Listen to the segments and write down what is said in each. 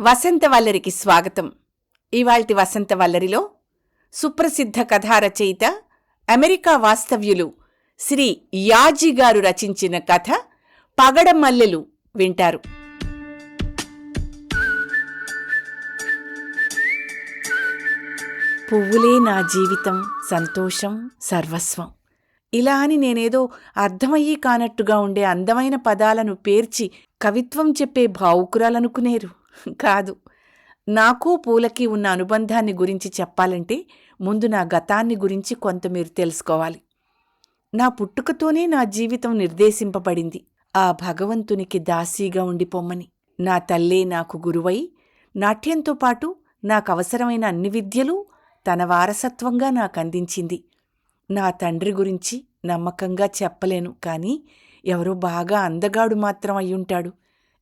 వసంత వల్లరికి స్వాగతం. ఇవాల్టి వసంతవల్లరిలో సుప్రసిద్ధ కథా రచయిత అమెరికా వాస్తవ్యులు శ్రీ యాజీ గారు రచించిన కథ పగడమల్లెలు వింటారు. పువ్వులే నా జీవితం సంతోషం సర్వస్వం. ఇలా అని నేనేదో అర్థమయ్యి కానట్టుగా ఉండే అందమైన పదాలను పేర్చి కవిత్వం చెప్పే భావుకురాలనుకునేరు. కాదు. నాకు పూలకి ఉన్న అనుబంధాన్ని గురించి చెప్పాలంటే ముందు నా గతాన్ని గురించి కొంత మీరు తెలుసుకోవాలి. నా పుట్టుకతోనే నా జీవితం నిర్దేశింపబడింది. ఆ భగవంతునికి దాసీగా ఉండిపోమ్మని. నా తల్లే నాకు గురువై నాట్యంతో పాటు నాకు అవసరమైన అన్ని విద్యలు తన వారసత్వంగా నాకు అందించింది నా తండ్రి గురించి నమ్మకంగా చెప్పలేను కానీ ఎవరో బాగా అందగాడు మాత్రం అయ్యుంటాడు.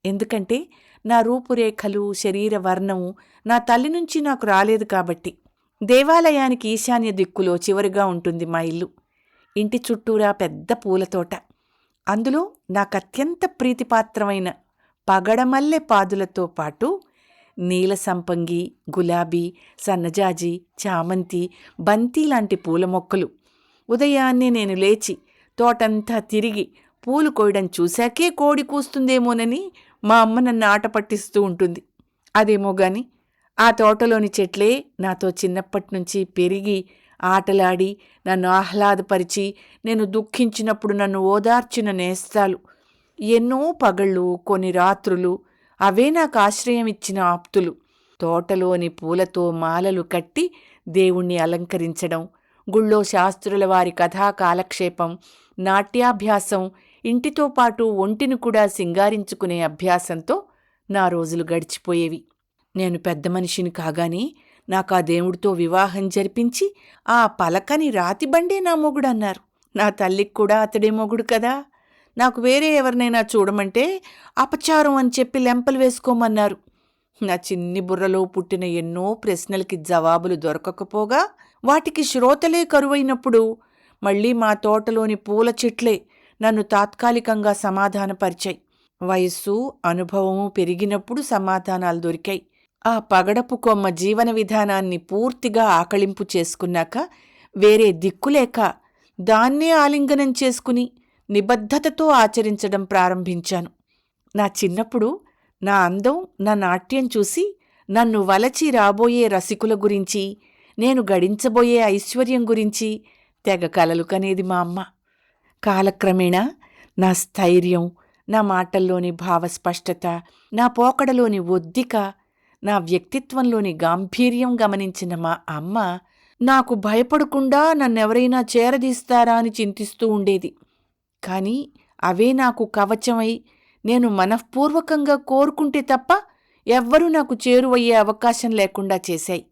ఎందుకంటే నా రూపురేఖలు శరీర వర్ణము నా తల్లి నుంచి నాకు రాలేదు కాబట్టి దేవాలయానికి ఈశాన్య దిక్కులో చివరిగా ఉంటుంది మా ఇల్లు. ఇంటి చుట్టూరా పెద్ద పూలతోట అందులో నాకు అత్యంత ప్రీతిపాత్రమైన పగడమల్లె పాదులతో పాటు నీల సంపంగి గులాబీ సన్నజాజి చామంతి బంతి లాంటి పూల మొక్కలు. ఉదయాన్నే నేను లేచి తోటంతా తిరిగి పూలు కోయడం చూశాకే కోడి కూస్తుందేమోనని మా అమ్మ నన్ను ఆట పట్టిస్తూ ఉంటుంది. అదేమో గాని ఆ తోటలోని చెట్లే నాతో చిన్నప్పటి నుంచి పెరిగి ఆటలాడి నన్ను ఆహ్లాదపరిచి నేను దుఃఖించినప్పుడు నన్ను ఓదార్చిన నేస్తాలు. ఎన్నో పగళ్ళు కొన్ని రాత్రులు అవే నాకు ఆశ్రయం ఇచ్చిన ఆప్తులు. తోటలోని పూలతో మాలలు కట్టి దేవుణ్ణి అలంకరించడం గుళ్ళో శాస్త్రుల వారి కథా కాలక్షేపం నాట్యాభ్యాసం ఇంటితో పాటు ఒంటిని కూడా సింగారించుకునే అభ్యాసంతో నా రోజులు గడిచిపోయేవి. నేను పెద్ద మనిషిని కాగానే నాకు ఆ దేవుడితో వివాహం జరిపించి ఆ పలకని రాతిబండే నా మొగుడన్నారు నా తల్లికి కూడా అతడే మొగుడు కదా. నాకు వేరే ఎవరినైనా చూడమంటే అపచారం అని చెప్పి లెంపలు వేసుకోమన్నారు. నా చిన్ని బుర్రలో పుట్టిన ఎన్నో ప్రశ్నలకి జవాబులు దొరకకపోగా వాటికి శ్రోతలే కరువైనప్పుడు మళ్ళీ మా తోటలోని పూల చెట్లే నన్ను తాత్కాలికంగా సమాధానపరిచాయి. వయస్సు అనుభవము పెరిగినప్పుడు సమాధానాలు దొరికాయి. ఆ పగడపు కొమ్మ జీవన విధానాన్ని పూర్తిగా ఆకళింపు చేసుకున్నాక వేరే దిక్కులేక దాన్నే ఆలింగనం చేసుకుని నిబద్ధతతో ఆచరించడం ప్రారంభించాను. నా చిన్నప్పుడు నా అందం నా నాట్యం చూసి నన్ను వలచి రాబోయే రసికుల గురించి నేను గడించబోయే ఐశ్వర్యం గురించి తెగ కలలు కనేది మా అమ్మ. కాలక్రమేణా నా స్థైర్యం నా మాటల్లోని భావస్పష్టత నా పోకడలోని ఒద్దిక నా వ్యక్తిత్వంలోని గాంభీర్యం గమనించిన మా అమ్మ నాకు భయపడకుండా నన్నెవరైనా చేరదీస్తారా అని చింతిస్తూ ఉండేది. కానీ అవే నాకు కవచమై నేను మనఃపూర్వకంగా కోరుకుంటే తప్ప ఎవ్వరూ నాకు చేరువయ్యే అవకాశం లేకుండా చేశాయి.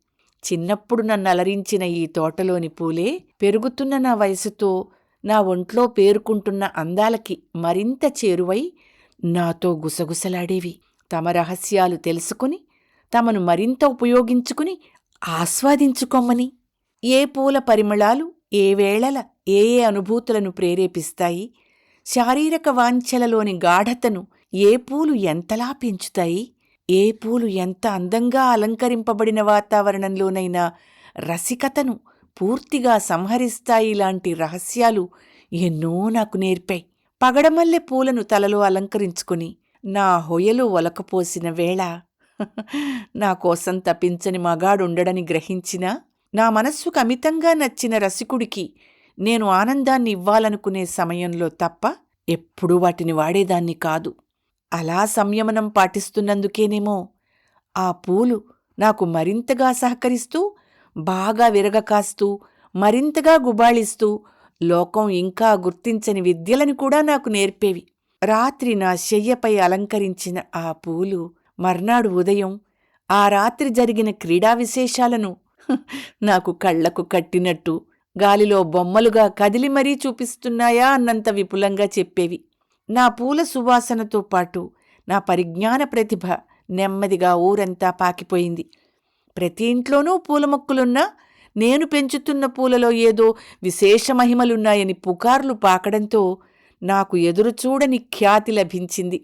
చిన్నప్పుడు నన్ను అలరించిన ఈ తోటలోని పూలే పెరుగుతున్న నా వయసుతో నా ఒంట్లో పేరుకుంటున్న అందాలకి మరింత చేరువై నాతో గుసగుసలాడేవి. తమ రహస్యాలు తెలుసుకుని తమను మరింత ఉపయోగించుకుని ఆస్వాదించుకోమని. ఏ పూల పరిమళాలు ఏ వేళల ఏ ఏ అనుభూతులను ప్రేరేపిస్తాయి? శారీరక వాంఛలలోని గాఢతను ఏ పూలు ఎంతలా పెంచుతాయి? ఏ పూలు ఎంత అందంగా అలంకరింపబడిన వాతావరణంలోనైనా రసికతను పూర్తిగా సంహరిస్తాయి లాంటి రహస్యాలు ఎన్నో నాకు నేర్పాయి. పగడమల్లె పూలను తలలో అలంకరించుకుని నా హొయలు ఒలకపోసిన వేళ నా కోసం తప్పించని మగాడుండడని గ్రహించినా నా మనస్సుకు అమితంగా నచ్చిన రసికుడికి నేను ఆనందాన్ని ఇవ్వాలనుకునే సమయంలో తప్ప ఎప్పుడూ వాటిని వాడేదాన్ని కాదు. అలా సంయమనం పాటిస్తున్నందుకేనేమో ఆ పూలు నాకు మరింతగా సహకరిస్తూ బాగా విరగకాస్తూ మరింతగా గుబాళిస్తూ లోకం ఇంకా గుర్తించని విద్యలను కూడా నాకు నేర్పేవి. రాత్రి నా శయ్యపై అలంకరించిన ఆ పూలు మర్నాడు ఉదయం ఆ రాత్రి జరిగిన క్రీడా విశేషాలను నాకు కళ్ళకు కట్టినట్టు గాలిలో బొమ్మలుగా కదిలి మరీ చూపిస్తున్నాయా అన్నంత విపులంగా చెప్పేవి. నా పూల సువాసనతో పాటు నా పరిజ్ఞాన ప్రతిభ నెమ్మదిగా ఊరంతా పాకిపోయింది. ప్రతి ఇంట్లోనూ పూల మొక్కలున్నా నేను పెంచుతున్న పూలలో ఏదో విశేష మహిమలున్నాయని పుకార్లు పాకడంతో నాకు ఎదురుచూడని ఖ్యాతి లభించింది.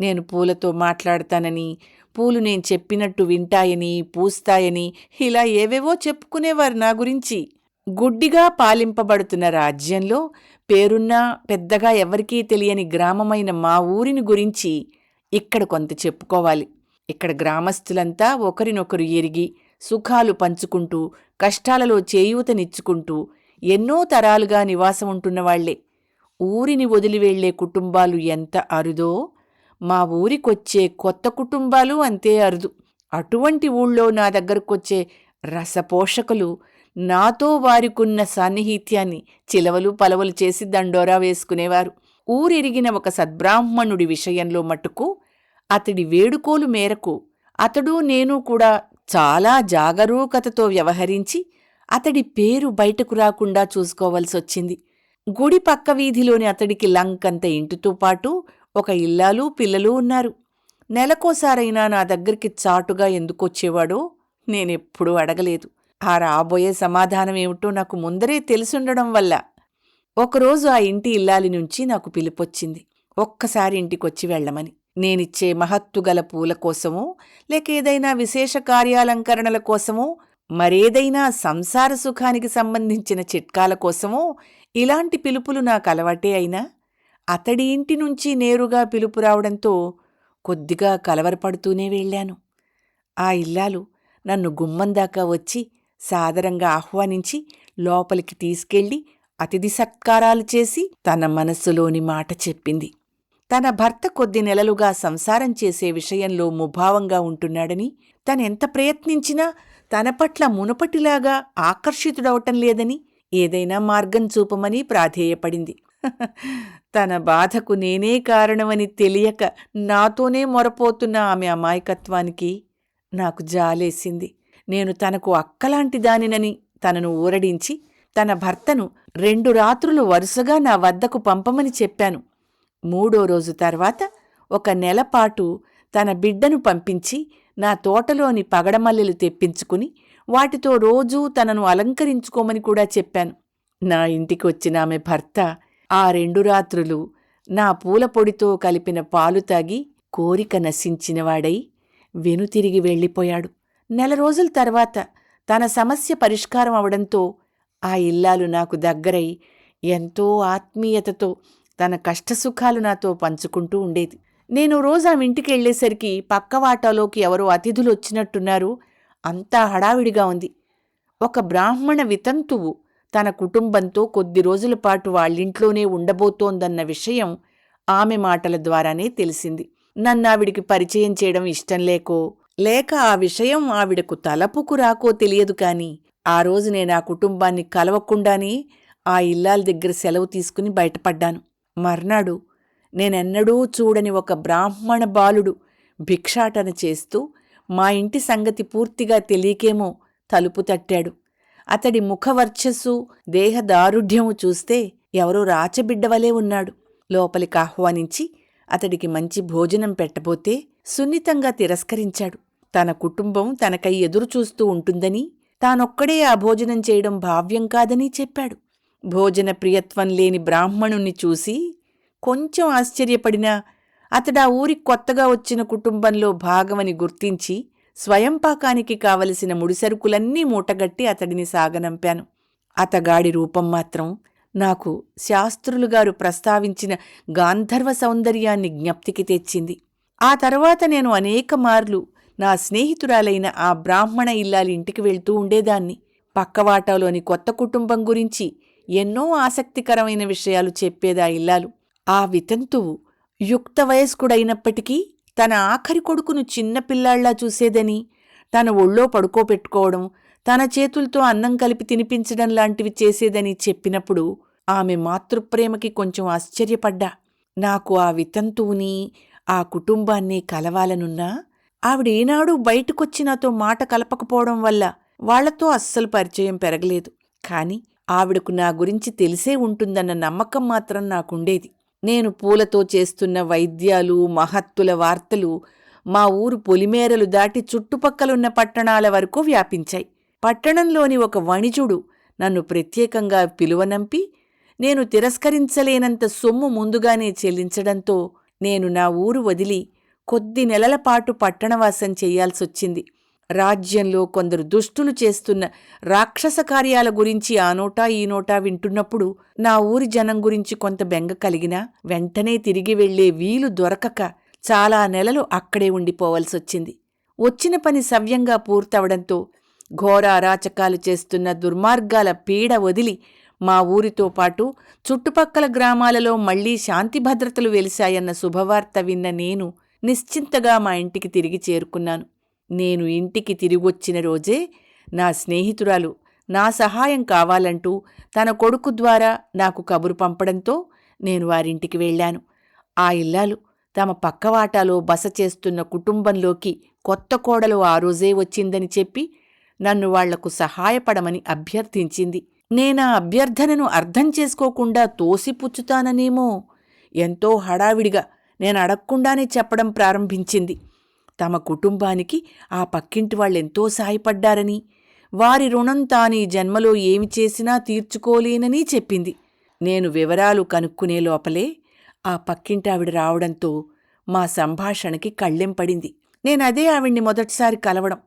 నేను పూలతో మాట్లాడతానని పూలు నేను చెప్పినట్టు వింటాయని పూస్తాయని ఇలా ఏవేవో చెప్పుకునేవారు నా గురించి. గుడ్డిగా పాలింపబడుతున్న రాజ్యంలో పేరున్నా పెద్దగా ఎవరికీ తెలియని గ్రామమైన మా ఊరిని గురించి ఇక్కడ కొంత చెప్పుకోవాలి. ఇక్కడ గ్రామస్తులంతా ఒకరినొకరు ఎరిగి సుఖాలు పంచుకుంటూ కష్టాలలో చేయూతనిచ్చుకుంటూ ఎన్నో తరాలుగా నివాసం ఉంటున్నవాళ్ళే ఊరిని వదిలి వెళ్ళే కుటుంబాలు ఎంత అరుదో మా ఊరికొచ్చే కొత్త కుటుంబాలు అంతే అరుదు. అటువంటి ఊళ్ళో నా దగ్గరకొచ్చే రసపోషకులు నాతో వారికున్న సాన్నిహిత్యాన్ని చిలవలు పలవలు చేసి దండోరా వేసుకునేవారు. ఊరిరిగిన ఒక సద్బ్రాహ్మణుడి విషయంలో మటుకు అతడి వేడుకోలు మేరకు అతడు నేను కూడా చాలా జాగరూకతతో వ్యవహరించి అతడి పేరు బయటకు రాకుండా చూసుకోవలసొచ్చింది. గుడి పక్క వీధిలోని అతడికి లంకంత ఇంటితో పాటు ఒక ఇల్లాలు పిల్లలు ఉన్నారు. నెలకోసారైనా నా దగ్గరికి చాటుగా ఎందుకొచ్చేవాడో నేనెప్పుడూ అడగలేదు. ఆ రాబోయే సమాధానం ఏమిటో నాకు ముందరే తెలుసుండడం వల్ల ఒకరోజు ఆ ఇంటి ఇల్లాలి నుంచి నాకు పిలుపొచ్చింది. ఒక్కసారి ఇంటికొచ్చి వెళ్ళమని. నేనిచ్చే మహత్తుగల పూల కోసమో లేక ఏదైనా విశేష కార్యాలంకరణల కోసమో మరేదైనా సంసార సుఖానికి సంబంధించిన చిట్కాల కోసమో ఇలాంటి పిలుపులు నాకు అలవాటే అయినా అతడి ఇంటి నుంచి నేరుగా పిలుపు రావడంతో కొద్దిగా కలవరపడుతూనే వెళ్ళాను. ఆ ఇల్లాలు నన్ను గుమ్మం దాకా వచ్చి సాదరంగా ఆహ్వానించి లోపలికి తీసుకెళ్ళి అతిథి సత్కారాలు చేసి తన మనస్సులోని మాట చెప్పింది. తన భర్త కొద్ది నెలలుగా సంసారం చేసే విషయంలో ముభావంగా ఉంటున్నాడని తనెంత ప్రయత్నించినా తన పట్ల మునుపటిలాగా ఆకర్షితుడవటం లేదని ఏదైనా మార్గం చూపమని ప్రాధేయపడింది. తన బాధకు నేనే కారణమని తెలియక నాతోనే మొరపోతున్న ఆమె అమాయకత్వానికి నాకు జాలేసింది. నేను తనకు అక్కలాంటి దానినని తనను ఊరడించి తన భర్తను రెండు రాత్రులు వరుసగా నా వద్దకు పంపమని చెప్పాను. మూడో రోజు తర్వాత ఒక నెలపాటు తన బిడ్డను పంపించి నా తోటలోని పగడమల్లెలు తెప్పించుకుని వాటితో రోజూ తనను అలంకరించుకోమని కూడా చెప్పాను. నా ఇంటికి వచ్చిన ఆమె భర్త ఆ రెండు రాత్రులు నా పూల పొడితో కలిపిన పాలు తాగి కోరిక నశించినవాడై వెనుతిరిగి వెళ్ళిపోయాడు. నెల రోజుల తర్వాత తన సమస్య పరిష్కారం అవడంతో ఆ ఇల్లాలు నాకు దగ్గరై ఎంతో ఆత్మీయతతో తన కష్టసుఖాలు నాతో పంచుకుంటూ ఉండేది. నేను రోజు ఆమె ఇంటికి వెళ్ళేసరికి పక్క వాటాలోకి ఎవరో అతిథులు వచ్చినట్టున్నారు అంతా హడావిడిగా ఉంది. ఒక బ్రాహ్మణ వితంతువు తన కుటుంబంతో కొద్ది రోజుల పాటు వాళ్ళింట్లోనే ఉండబోతోందన్న విషయం ఆమె మాటల ద్వారానే తెలిసింది. నన్నావిడికి పరిచయం చేయడం ఇష్టం లేకో లేక ఆ విషయం ఆవిడకు తలపుకు రాకో తెలియదు కాని ఆ రోజు నేను ఆ కుటుంబాన్ని కలవకుండానే ఆ ఇల్లాల దగ్గర సెలవు తీసుకుని బయటపడ్డాను. మర్నాడు నేనెన్నడూ చూడని ఒక బ్రాహ్మణ బాలుడు భిక్షాటన చేస్తూ మా ఇంటి సంగతి పూర్తిగా తెలియకేమో తలుపు తట్టాడు. అతడి ముఖవర్చస్సు దేహదారుఢ్యము చూస్తే ఎవరో రాచబిడ్డవలే ఉన్నాడు. లోపలికి ఆహ్వానించి అతడికి మంచి భోజనం పెట్టబోతే సున్నితంగా తిరస్కరించాడు. తన కుటుంబం తనకై ఎదురుచూస్తూ ఉంటుందని తానొక్కడే ఆ భోజనం చేయడం భావ్యం కాదని చెప్పాడు. భోజన ప్రియత్వం లేని బ్రాహ్మణుణ్ణి చూసి కొంచెం ఆశ్చర్యపడినా అతడా ఊరి కొత్తగా వచ్చిన కుటుంబంలో భాగమని గుర్తించి స్వయంపాకానికి కావలసిన ముడిసరుకులన్నీ మూటగట్టి అతడిని సాగనంపాను. అతగాడి రూపం మాత్రం నాకు శాస్త్రులుగారు ప్రస్తావించిన గాంధర్వ సౌందర్యాన్ని జ్ఞప్తికి తెచ్చింది. ఆ తర్వాత నేను అనేక మార్లు నా స్నేహితురాలైన ఆ బ్రాహ్మణ ఇల్లాలి ఇంటికి వెళ్తూ ఉండేదాన్ని. పక్కవాటాలోని కొత్త కుటుంబం గురించి ఎన్నో ఆసక్తికరమైన విషయాలు చెప్పేదా ఇల్లాలు. ఆ వితంతువు యుక్త వయస్కుడైనప్పటికీ తన ఆఖరి కొడుకును చిన్నపిల్లాళ్ళా చూసేదని తన ఒళ్ళో పడుకోపెట్టుకోవడం తన చేతులతో అన్నం కలిపి తినిపించడం లాంటివి చేసేదని చెప్పినప్పుడు ఆమె మాతృప్రేమకి కొంచెం ఆశ్చర్యపడ్డా. నాకు ఆ వితంతువుని ఆ కుటుంబాన్ని కలవాలనున్నా ఆవిడేనాడు బయటకొచ్చి నాతో మాట కలపకపోవడం వల్ల వాళ్ళతో అస్సలు పరిచయం పెరగలేదు. కాని ఆవిడకు నా గురించి తెలిసే ఉంటుందన్న నమ్మకం మాత్రం నాకుండేది. నేను పూలతో చేస్తున్న వైద్యాలు మహత్తుల వార్తలు మా ఊరు పొలిమేరలు దాటి చుట్టుపక్కలున్న పట్టణాల వరకు వ్యాపించాయి. పట్టణంలోని ఒక వణిజుడు నన్ను ప్రత్యేకంగా పిలువనంపి నేను తిరస్కరించలేనంత సొమ్ము ముందుగానే చెల్లించడంతో నేను నా ఊరు వదిలి కొద్ది నెలల పాటు పట్టణవాసం చెయ్యాల్సొచ్చింది రాజ్యంలో కొందరు దుష్టులు చేస్తున్న రాక్షస కార్యాల గురించి ఆ నోటా ఈ నోటా వింటున్నప్పుడు నా ఊరి జనం గురించి కొంత బెంగ కలిగినా వెంటనే తిరిగి వెళ్ళే వీలు దొరకక చాలా నెలలు అక్కడే ఉండిపోవలసొచ్చింది. వచ్చిన పని సవ్యంగా పూర్తవడంతో ఘోర అరాచకాలు చేస్తున్న దుర్మార్గాల పీడ వదిలి మా ఊరితో పాటు చుట్టుపక్కల గ్రామాలలో మళ్ళీ శాంతి భద్రతలు వెలిశాయన్న శుభవార్త విన్న నేను నిశ్చింతగా మా ఇంటికి తిరిగి చేరుకున్నాను. నేను ఇంటికి తిరిగొచ్చిన రోజే నా స్నేహితురాలు నా సహాయం కావాలంటూ తన కొడుకు ద్వారా నాకు కబురు పంపడంతో నేను వారింటికి వెళ్ళాను. ఆ ఇల్లాలు తమ పక్కవాటాలో బస చేస్తున్న కుటుంబంలోకి కొత్త కోడలు ఆ రోజే వచ్చిందని చెప్పి నన్ను వాళ్ళకు సహాయపడమని అభ్యర్థించింది. నేనా అభ్యర్థనను అర్థం చేసుకోకుండా తోసిపుచ్చుతాననేమో ఎంతో హడావిడిగా నేను అడగకుండానే చెప్పడం ప్రారంభించింది. తమ కుటుంబానికి ఆ పక్కింటి వాళ్ళెంతో సాయపడ్డారని వారి రుణం తానీ జన్మలో ఏమి చేసినా తీర్చుకోలేనని చెప్పింది. నేను వివరాలు కనుక్కునే లోపలే ఆ పక్కింటి ఆవిడ రావడంతో మా సంభాషణకి కళ్ళెంపడింది నేనదే ఆవిడ్ని మొదటిసారి కలవడం.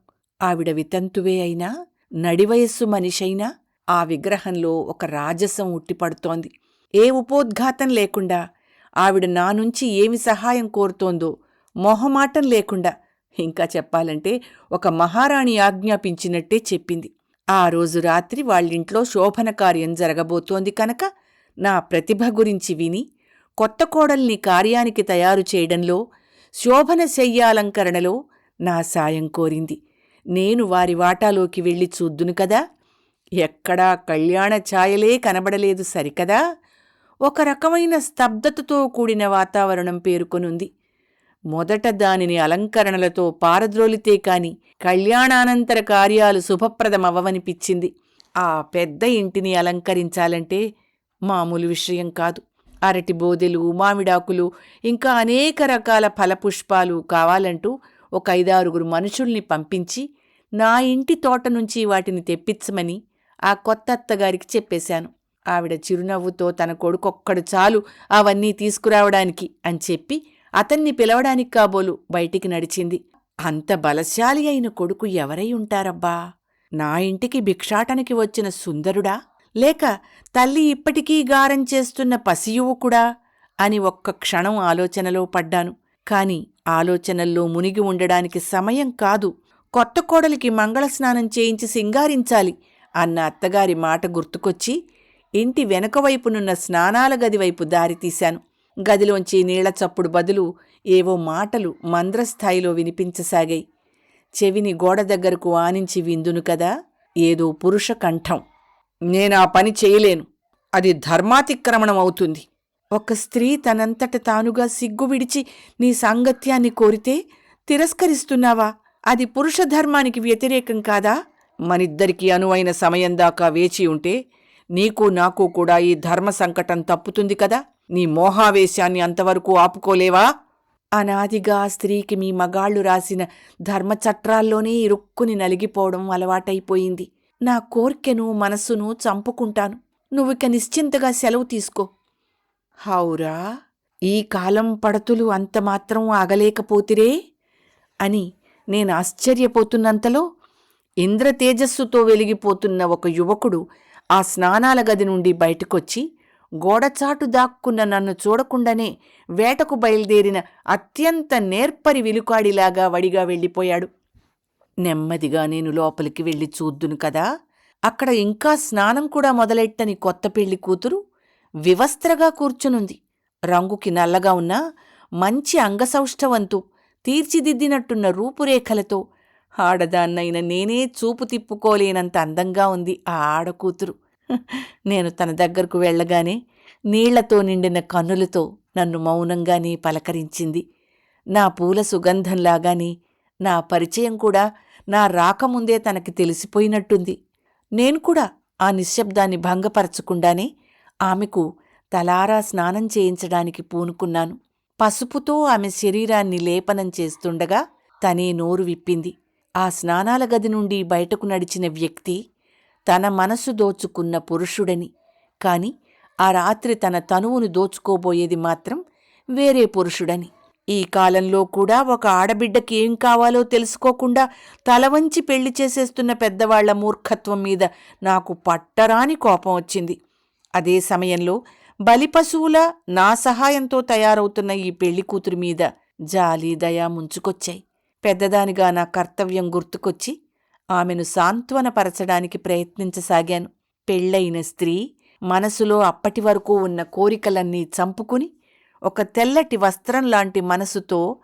ఆవిడ వితంతువే అయినా నడివయస్సు మనిషైనా ఆ విగ్రహంలో ఒక రాజసం ఉట్టిపడుతోంది. ఏ ఉపోద్ఘాతం లేకుండా ఆవిడ నా నుంచి ఏమి సహాయం కోరుతోందో మొహమాటం లేకుండా. ఇంకా చెప్పాలంటే ఒక మహారాణి ఆజ్ఞాపించినట్టే చెప్పింది. ఆ రోజు రాత్రి వాళ్ళింట్లో శోభన కార్యం జరగబోతోంది కనుక నా ప్రతిభ గురించి విని కొత్త కోడల్ని కార్యానికి తయారు చేయడంలో శోభన శయ్యాలంకరణలో నా సాయం కోరింది. నేను వారి వాటాలోకి వెళ్ళి చూద్దును కదా? ఎక్కడా కళ్యాణ ఛాయలే కనబడలేదు సరికదా? ఒక రకమైన స్తబ్దతతో కూడిన వాతావరణం పేరుకొనుంది. మొదట దానిని అలంకరణలతో పారద్రోలితే కాని కళ్యాణానంతర కార్యాలు శుభప్రదమవ్వనిపించింది ఆ పెద్ద ఇంటిని అలంకరించాలంటే మామూలు విషయం కాదు. అరటి బోదెలు మామిడాకులు ఇంకా అనేక రకాల ఫలపుష్పాలు కావాలంటూ ఒక ఐదారుగురు మనుషుల్ని పంపించి నా ఇంటి తోట నుంచి వాటిని తెప్పించమని ఆ కొత్త అత్తగారికి చెప్పేశాను. ఆవిడ చిరునవ్వుతో తన కొడుకొక్కడు చాలు అవన్నీ తీసుకురావడానికి అని చెప్పి అతన్ని పిలవడానికి కాబోలు బయటికి నడిచింది. అంత బలశాలి అయిన కొడుకు ఎవరై ఉంటారబ్బా? నా ఇంటికి భిక్షాటనికి వచ్చిన సుందరుడా? లేక తల్లి ఇప్పటికీ గారం చేస్తున్న పసియువుకుడా? అని ఒక్క క్షణం ఆలోచనలో పడ్డాను. కాని ఆలోచనల్లో మునిగి ఉండడానికి సమయం కాదు. కొత్త కోడలికి మంగళస్నానం చేయించి సింగారించాలి అన్న అత్తగారి మాట గుర్తుకొచ్చి ఇంటి వెనకవైపునున్న స్నానాల గదివైపు దారితీశాను. గదిలోంచి నీళ్ళ చప్పుడు బదులు ఏవో మాటలు మంద్రస్థాయిలో వినిపించసాగాయి. చెవిని గోడ దగ్గరకు ఆనించి విందును కదా? ఏదో పురుష కంఠం. నేనా పని చేయలేను. అది ధర్మాతిక్రమణం అవుతుంది. ఒక స్త్రీ తనంతట తానుగా సిగ్గు విడిచి నీ సాంగత్యాన్ని కోరితే తిరస్కరిస్తున్నావా? అది పురుష ధర్మానికి వ్యతిరేకం కాదా? మనిద్దరికీ అనువైన సమయం దాకా వేచి ఉంటే నీకు నాకు కూడా ఈ ధర్మ సంకటం తప్పుతుంది కదా? నీ మోహావేశాన్ని అంతవరకు ఆపుకోలేవా? అనాదిగా స్త్రీకి మీ మగాళ్ళు రాసిన ధర్మచట్రాల్లోనే ఇరుక్కుని నలిగిపోవడం అలవాటైపోయింది. నా కోర్కెను మనస్సును చంపుకుంటాను. నువ్విక నిశ్చింతగా సెలవు తీసుకో. హౌరా? ఈ కాలం పడతులు అంతమాత్రం ఆగలేకపోతిరే? అని నేను ఆశ్చర్యపోతున్నంతలో ఇంద్ర తేజస్సుతో వెలిగిపోతున్న ఒక యువకుడు ఆ స్నానాల గది నుండి బయటకొచ్చి గోడచాటు దాక్కున్న నన్ను చూడకుండానే వేటకు బయలుదేరిన అత్యంత నేర్పరి విలుకాడిలాగా వడిగా వెళ్ళిపోయాడు. నెమ్మదిగా నేను లోపలికి వెళ్ళి చూద్దును కదా. అక్కడ ఇంకా స్నానం కూడా మొదలెట్టని కొత్త పెళ్ళి కూతురు వివస్త్రగా కూర్చునుంది. రంగుకి నల్లగా ఉన్న మంచి అంగసౌష్ఠవంతు తీర్చిదిద్దినట్టున్న రూపురేఖలతో ఆడదాన్నైన నేనే చూపు తిప్పుకోలేనంత అందంగా ఉంది ఆ ఆడకూతురు. నేను తన దగ్గరకు వెళ్ళగానే నీళ్ళతో నిండిన కన్నులతో నన్ను మౌనంగానే పలకరించింది. నా పూల సుగంధంలాగానే నా పరిచయం కూడా నా రాకముందే తనకి తెలిసిపోయినట్టుంది. నేను కూడా ఆ నిశ్శబ్దాన్ని భంగపరచకుండానే ఆమెకు తలారా స్నానం చేయించడానికి పూనుకున్నాను. పసుపుతో ఆమె శరీరాన్ని లేపనం చేస్తుండగా తనే నోరు విప్పింది. ఆ స్నానాల గది నుండి బయటకు నడిచిన వ్యక్తి తన మనసు దోచుకున్న పురుషుడని. కాని ఆ రాత్రి తన తనువును దోచుకోబోయేది మాత్రం వేరే పురుషుడని. ఈ కాలంలో కూడా ఒక ఆడబిడ్డకి ఏం కావాలో తెలుసుకోకుండా తలవంచి పెళ్ళి చేసేస్తున్న పెద్దవాళ్ళ మూర్ఖత్వం మీద నాకు పట్టరాని కోపం వచ్చింది. అదే సమయంలో బలిపశువుల నా సహాయంతో తయారవుతున్న ఈ పెళ్ళి కూతురి మీద జాలి దయ ముంచుకొచ్చాయి. పెద్దదానిగా నా కర్తవ్యం గుర్తుకొచ్చి ఆమెను సాంత్వనపరచడానికి ప్రయత్నించసాగాను. పెళ్ళైన స్త్రీ మనసులో అప్పటి వరకు ఉన్న కోరికలన్నీ చంపుకుని ఒక తెల్లటి వస్త్రం లాంటి మనసుతో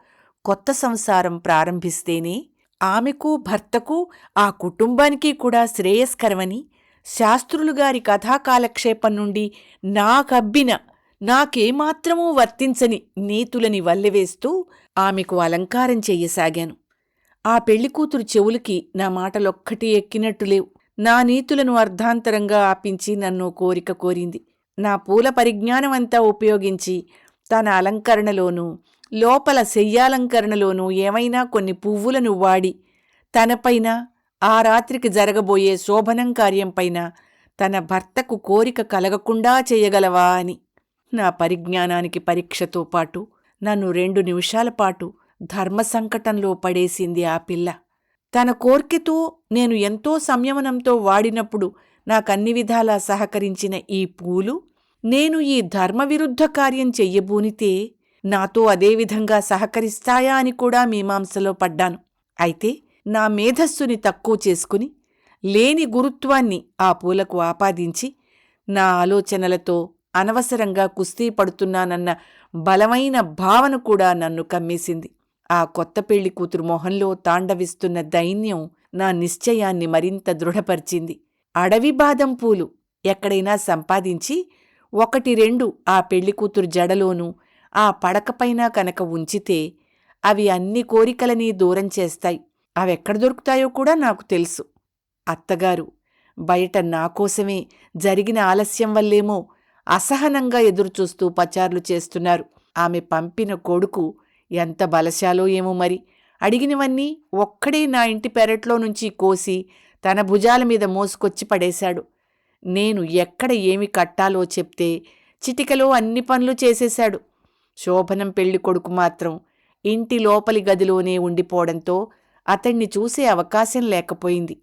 కొత్త సంసారం ప్రారంభిస్తేనే ఆమెకు భర్తకు ఆ కుటుంబానికి కూడా శ్రేయస్కరమని శాస్త్రులుగారి కథాకాలక్షేపం నుండి నాకబ్బిన నాకేమాత్రమూ వర్తించని నీతులని వల్లెవేస్తూ ఆమెకు అలంకారం చెయ్యసాగాను. ఆ పెళ్ళికూతురు చెవులకి నా మాటలొక్కటి ఎక్కినట్టు లేవు. నా నీతులను అర్ధాంతరంగా ఆపించి నన్ను కోరిక కోరింది. నా పూల పరిజ్ఞానమంతా ఉపయోగించి తన అలంకరణలోనూ లోపల శయ్యాలంకరణలోనూ ఏమైనా కొన్ని పువ్వులను వాడి తనపైన ఆ రాత్రికి జరగబోయే శోభనం కార్యంపైన తన భర్తకు కోరిక కలగకుండా చేయగలవా అని. నా పరిజ్ఞానానికి పరీక్షతో పాటు నన్ను రెండు నిమిషాల పాటు ధర్మ సంకటంలో పడేసింది ఆ పిల్ల. తన కోర్కెతో నేను ఎంతో సంయమనంతో వాడినప్పుడు నాకన్ని విధాలా సహకరించిన ఈ పూలు నేను ఈ ధర్మవిరుద్ధ కార్యం చెయ్యబూనితే నాతో అదేవిధంగా సహకరిస్తాయా అని కూడా మీమాంసలో పడ్డాను. అయితే నా మేధస్సుని తక్కువ చేసుకుని లేని గురుత్వాన్ని ఆ పూలకు ఆపాదించి నా ఆలోచనలతో అనవసరంగా కుస్తీ పడుతున్నానన్న బలమైన భావన కూడా నన్ను కమ్మేసింది. ఆ కొత్త పెళ్ళి కూతురు మొహంలో తాండవిస్తున్న దైన్యం నా నిశ్చయాన్ని మరింత దృఢపరిచింది. అడవి బాదం పూలు ఎక్కడైనా సంపాదించి ఒకటి రెండు ఆ పెళ్ళికూతురు జడలోనూ ఆ పడకపైన కనుక ఉంచితే అవి అన్ని కోరికలని దూరం చేస్తాయి. అవెక్కడ దొరుకుతాయో కూడా నాకు తెలుసు. అత్తగారు బయట నాకోసమే జరిగిన ఆలస్యం వల్లేమో అసహనంగా ఎదురుచూస్తూ పచార్లు చేస్తున్నారు. ఆమె పంపిన కొడుకు ఎంత బలశాలో ఏమో మరి. అడిగినవన్నీ ఒక్కడే నా ఇంటి పెరట్లో నుంచి కోసి తన భుజాల మీద మోసుకొచ్చి పడేశాడు. నేను ఎక్కడ ఏమి కట్టాలో చెప్తే చిటికలో అన్ని పనులు చేసేశాడు. శోభనం పెళ్ళి కొడుకు మాత్రం ఇంటి లోపలి గదిలోనే ఉండిపోవడంతో అతణ్ణి చూసే అవకాశం లేకపోయింది.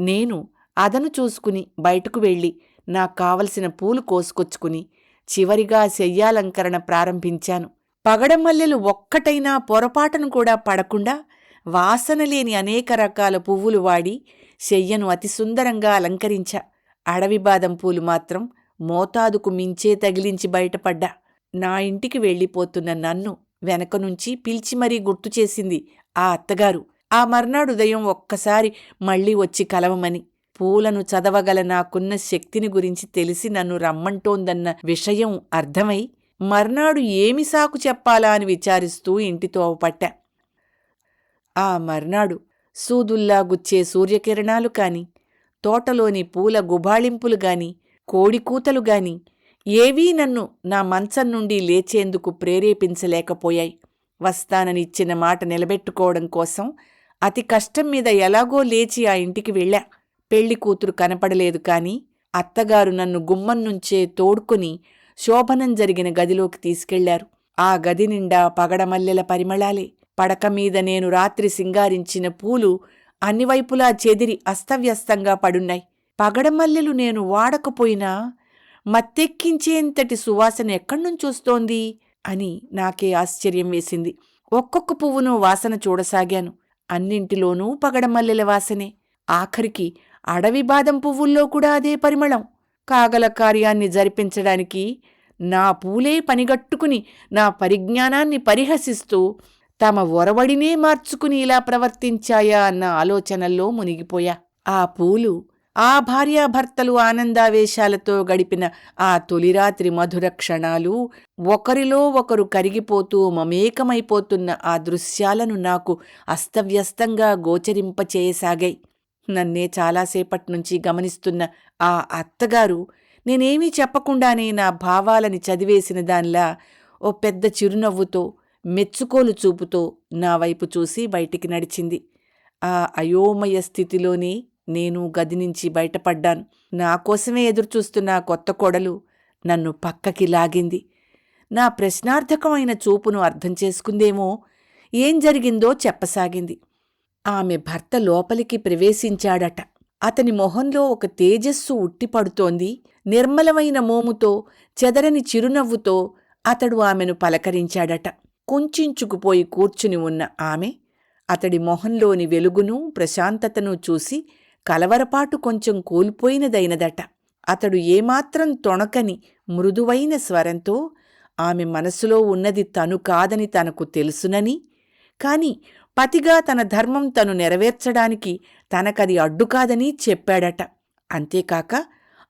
నేను అదను చూసుకుని బయటకు వెళ్ళి నాకు కావలసిన పూలు కోసుకొచ్చుకుని చివరిగా శయ్యాలంకరణ ప్రారంభించాను. పగడమల్లెలు ఒక్కటైనా పొరపాటును కూడా పడకుండా వాసన లేని అనేక రకాల పువ్వులు వాడి శయ్యను అతి సుందరంగా అలంకరించా. అడవి బాదం పూలు మాత్రం మోతాదుకు మించే తగిలించి బయటపడ్డా. నా ఇంటికి వెళ్ళిపోతున్న నన్ను వెనక నుంచి పిలిచి మరీ గుర్తు చేసింది ఆ అత్తగారు. ఆ మర్నాడు ఉదయం ఒక్కసారి మళ్ళీ వచ్చి కలవమని. పూలను చదవగల నాకున్న శక్తిని గురించి తెలిసి నన్ను రమ్మంటోందన్న విషయం అర్థమై మర్నాడు ఏమి సాకు చెప్పాలా అని విచారిస్తూ ఇంటితో పట్టా ఆ మర్నాడు సూదుల్లా గుచ్చే సూర్యకిరణాలు కాని తోటలోని పూల గుబాళింపులు గాని కోడికూతలు గాని ఏవీ నన్ను నా మంచం నుండి లేచేందుకు ప్రేరేపించలేకపోయాయి. వస్తాననిచ్చిన మాట నిలబెట్టుకోవడం కోసం అతి కష్టం మీద ఎలాగో లేచి ఆ ఇంటికి వెళ్ళా. పెళ్ళి కూతురు కనపడలేదు కాని అత్తగారు నన్ను గుమ్మం నుంచే తోడుకుని శోభనం జరిగిన గదిలోకి తీసుకెళ్ళారు. ఆ గది నిండా పగడమల్లెల పరిమళాలే. పడక మీద నేను రాత్రి సింగారించిన పూలు అన్ని వైపులా చెదిరి అస్తవ్యస్తంగా పడున్నాయి. పగడమల్లెలు నేను వాడకపోయినా మత్తెక్కించేంతటి సువాసన ఎక్కడ్నుంచొస్తోంది అని నాకే ఆశ్చర్యం వేసింది. ఒక్కొక్క పువ్వును వాసన చూడసాగాను. అన్నింటిలోనూ పగడమల్లెల వాసనే. ఆఖరికి అడవి బాదం పువ్వుల్లో కూడా అదే పరిమళం. కాగల కార్యాన్ని జరిపించడానికి నా పూలే పనిగట్టుకుని నా పరిజ్ఞానాన్ని పరిహసిస్తూ తమ ఒరవడినే మార్చుకుని ఇలా ప్రవర్తించాయా అన్న ఆలోచనల్లో మునిగిపోయా. ఆ పూలు ఆ భార్యాభర్తలు ఆనందావేశాలతో గడిపిన ఆ తొలిరాత్రి మధుర క్షణాలు ఒకరిలో ఒకరు కరిగిపోతూ మమేకమైపోతున్న ఆ దృశ్యాలను నాకు అస్తవ్యస్తంగా గోచరింపచేయసాగాయి. నన్నే చాలాసేపట్నుంచి గమనిస్తున్న ఆ అత్తగారు నేనేమీ చెప్పకుండానే నా భావాలని చదివేసిన దానిలా ఓ పెద్ద చిరునవ్వుతో మెచ్చుకోలు చూపుతో నా వైపు చూసి బయటికి నడిచింది. ఆ అయోమయ స్థితిలోనే నేను గది నుంచి బయటపడ్డాను. నా కోసమే ఎదురుచూస్తున్న కొత్త కోడలు నన్ను పక్కకి లాగింది. నా ప్రశ్నార్థకమైన చూపును అర్థం చేసుకుందేమో ఏం జరిగిందో చెప్పసాగింది. ఆమె భర్త లోపలికి ప్రవేశించాడట. అతని మొహంలో ఒక తేజస్సు ఉట్టిపడుతోంది. నిర్మలమైన మోముతో చెదరని చిరునవ్వుతో అతడు ఆమెను పలకరించాడట. కుంచుకుపోయి కూర్చుని ఉన్న ఆమె అతడి మొహంలోని వెలుగును ప్రశాంతతను చూసి కలవరపాటు కొంచెం కోల్పోయినదైనదట. అతడు ఏమాత్రం తొణకని మృదువైన స్వరంతో ఆమె మనసులో ఉన్నది తను కాదని తనకు తెలుసునని కాని పతిగా తన ధర్మం తను నెరవేర్చడానికి తనకది అడ్డుకాదని చెప్పాడట. అంతేకాక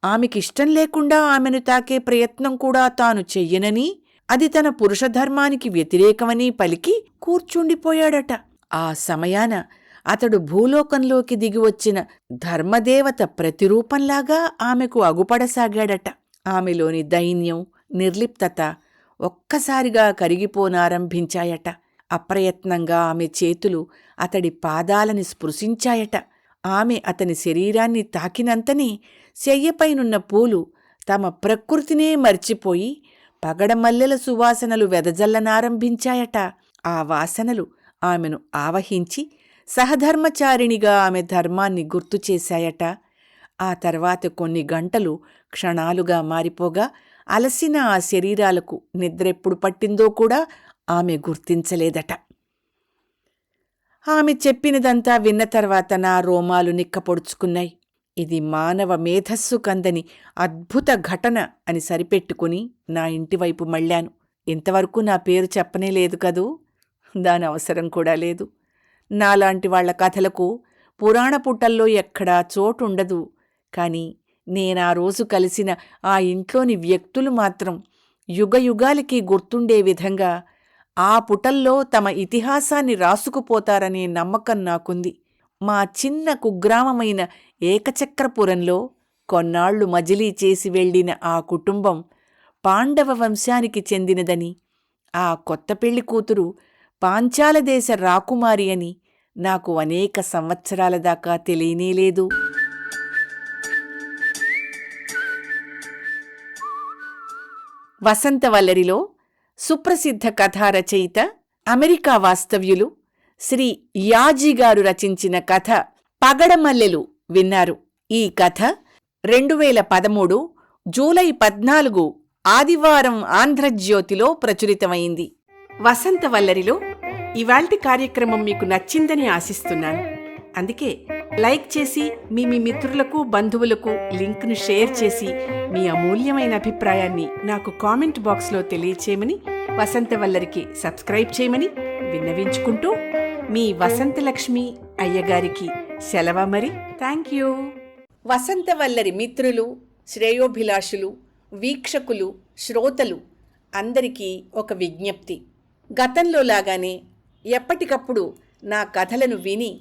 ఆమెకిష్టం లేకుండా ఆమెను తాకే ప్రయత్నం కూడా తాను చెయ్యనని అది తన పురుషధర్మానికి వ్యతిరేకమని పలికి కూర్చుండిపోయాడట. ఆ సమయాన అతడు భూలోకంలోకి దిగివచ్చిన ధర్మదేవత ప్రతిరూపంలాగా ఆమెకు అగుపడసాగాడట. ఆమెలోని దైన్యం నిర్లిప్తత ఒక్కసారిగా కరిగిపోనారంభించాయట. అప్రయత్నంగా ఆమె చేతులు అతడి పాదాలని స్పృశించాయట. ఆమె అతని శరీరాన్ని తాకినంతనే శయ్యపైనున్న పూలు తమ ప్రకృతినే మర్చిపోయి పగడమల్లెల సువాసనలు వెదజల్లనారంభించాయట. ఆ వాసనలు ఆమెను ఆవహించి సహధర్మచారిణిగా ఆమె ధర్మాన్ని గుర్తు చేశాయట. ఆ తర్వాత కొన్ని గంటలు క్షణాలుగా మారిపోగా అలసిన ఆ శరీరాలకు నిద్రెప్పుడు పట్టిందో కూడా ఆమె గుర్తించలేదట. ఆమె చెప్పినదంతా విన్న తర్వాత నా రోమాలు నిక్కపొడుచుకున్నాయి. ఇది మానవ మేధస్సు కందని అద్భుత ఘటన అని సరిపెట్టుకుని నా ఇంటివైపు మళ్ళాను. ఇంతవరకు నా పేరు చెప్పనే లేదు కదూ? దాని అవసరం కూడా లేదు. నాలాంటి వాళ్ళ కథలకు పురాణ పుటల్లో ఎక్కడా చోటుండదు. కాని నేనా రోజు కలిసిన ఆ ఇంట్లోని వ్యక్తులు మాత్రం యుగయుగాలకి గుర్తుండే విధంగా ఆ పుటల్లో తమ ఇతిహాసాన్ని రాసుకుపోతారనే నమ్మకం నాకుంది. మా చిన్న కుగ్రామమైన ఏకచక్రపురంలో కొన్నాళ్ళు మజిలీ చేసి వెళ్ళిన ఆ కుటుంబం పాండవ వంశానికి చెందినదని ఆ కొత్త పెళ్ళి కూతురు పాంచాలదేశ రాకుమారి అని నాకు అనేక సంవత్సరాల దాకా తెలియనేలేదు వసంతవల్లరిలో సుప్రసిద్ధ కథా రచయిత అమెరికా వాస్తవ్యులు శ్రీ యాజీ గారు రచించిన కథ పగడమల్లెలు విన్నారు. ఈ కథ రెండు వేల పదమూడు జూలై పద్నాలుగు ఆదివారం ఆంధ్రజ్యోతిలో ప్రచురితమైంది. వసంతవల్లరిలో ఇవాల్టి కార్యక్రమం మీకు నచ్చిందని ఆశిస్తున్నాను. అందుకే లైక్ చేసి మీ మీ మిత్రులకు బంధువులకు లింక్ను షేర్ చేసి మీ అమూల్యమైన అభిప్రాయాన్ని నాకు కామెంట్ బాక్స్లో తెలియచేయమని వసంతవల్లరికి సబ్స్క్రైబ్ చేయమని విన్నవించుకుంటూ మీ వసంతలక్ష్మి అయ్యగారికి సెలవ మరి. Thank you. వసంతవల్లరి మిత్రులు శ్రేయోభిలాషులు వీక్షకులు శ్రోతలు అందరికీ ఒక విజ్ఞప్తి. గతంలో లాగానే ఎప్పటికప్పుడు నా కథలను విని